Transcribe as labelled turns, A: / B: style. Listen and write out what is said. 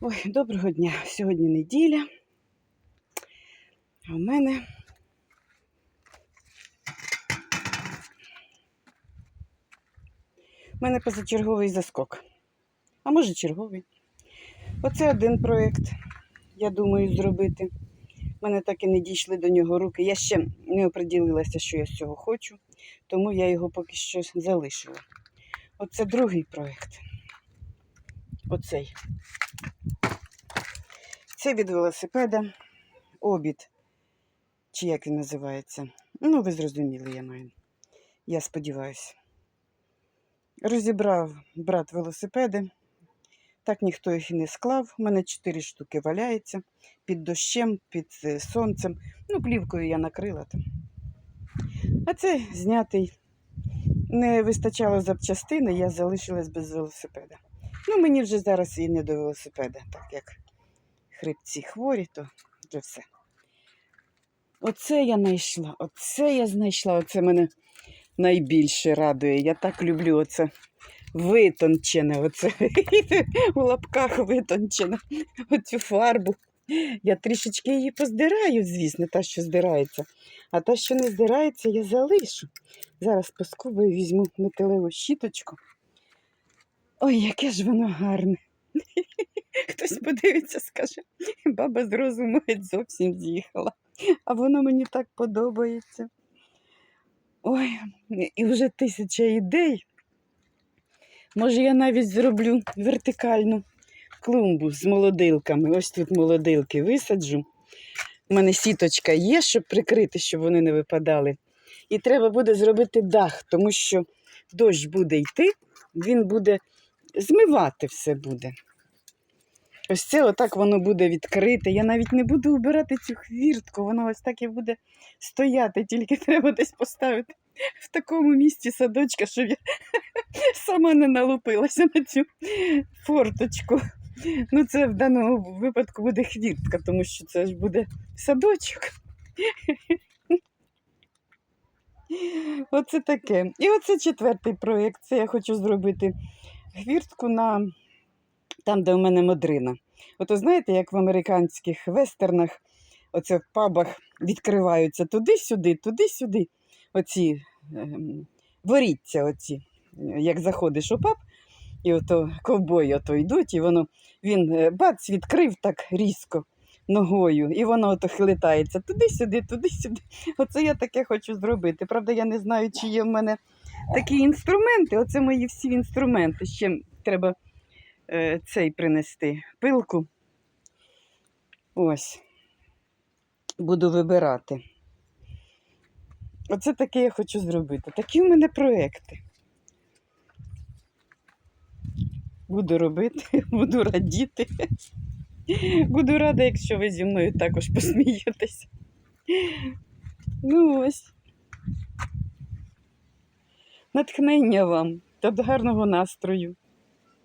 A: Ой, доброго дня. Сьогодні неділя. А в мене У мене позачерговий заскок. А може черговий. Оце один проєкт, я думаю, зробити. У мене так і не дійшли до нього руки. Я ще не оприділилася, що я з цього хочу, тому я його поки що залишила. Оце другий проєкт. Оцей. Це від велосипеда. Обід. Чи як він називається? Ну, ви зрозуміли, я маю. Я сподіваюся. Розібрав брат велосипеди. Так ніхто їх і не склав. У мене чотири штуки валяється під дощем, під е, сонцем. Ну, плівкою я накрила там. А це знятий. Не вистачало запчастини, я залишилась без велосипеда. Ну, мені вже зараз і не до велосипеда, так як хребці хворі, то вже все. Оце я знайшла, оце я знайшла, оце мене найбільше радує. Я так люблю оце витончене, оце у лапках витончене, оцю фарбу. Я трішечки її поздираю, звісно, та, що здирається. А та, що не здирається, я залишу. Зараз поскубаю, візьму металеву щіточку. Ой, яке ж воно гарне. Хтось подивиться, скаже, баба з розуму геть зовсім з'їхала. А воно мені так подобається. Ой, і вже тисяча ідей. Може, я навіть зроблю вертикальну клумбу з молодилками. Ось тут молодилки висаджу. У мене сіточка є, щоб прикрити, щоб вони не випадали. І треба буде зробити дах, тому що дощ буде йти, він буде змивати все буде. Ось це отак воно буде відкрите. Я навіть не буду убирати цю хвіртку, воно ось так і буде стояти, тільки треба десь поставити в такому місці садочка, щоб я сама не налупилася на цю форточку. Ну, це в даному випадку буде хвіртка, тому що це ж буде садочок. Оце таке. І оце четвертий проєкт. Це я хочу зробити хвіртку на там, де у мене модрина. Ото знаєте, як в американських вестернах, оце в пабах відкриваються туди-сюди, туди-сюди. Оці ем, воріться, оці, як заходиш у паб, і ото ковбої ото йдуть, і воно він е, бац відкрив так різко ногою, і воно ото хилитається туди-сюди, туди-сюди. Оце я таке хочу зробити. Правда, я не знаю, чи є в мене такі інструменти. Оце мої всі інструменти. Ще треба е, цей принести пилку. Ось. Буду вибирати. Оце таке я хочу зробити. Такі в мене проекти. Буду робити, буду радіти. Буду рада, якщо ви зі мною також посмієтесь. Ну ось. Натхнення вам та гарного настрою.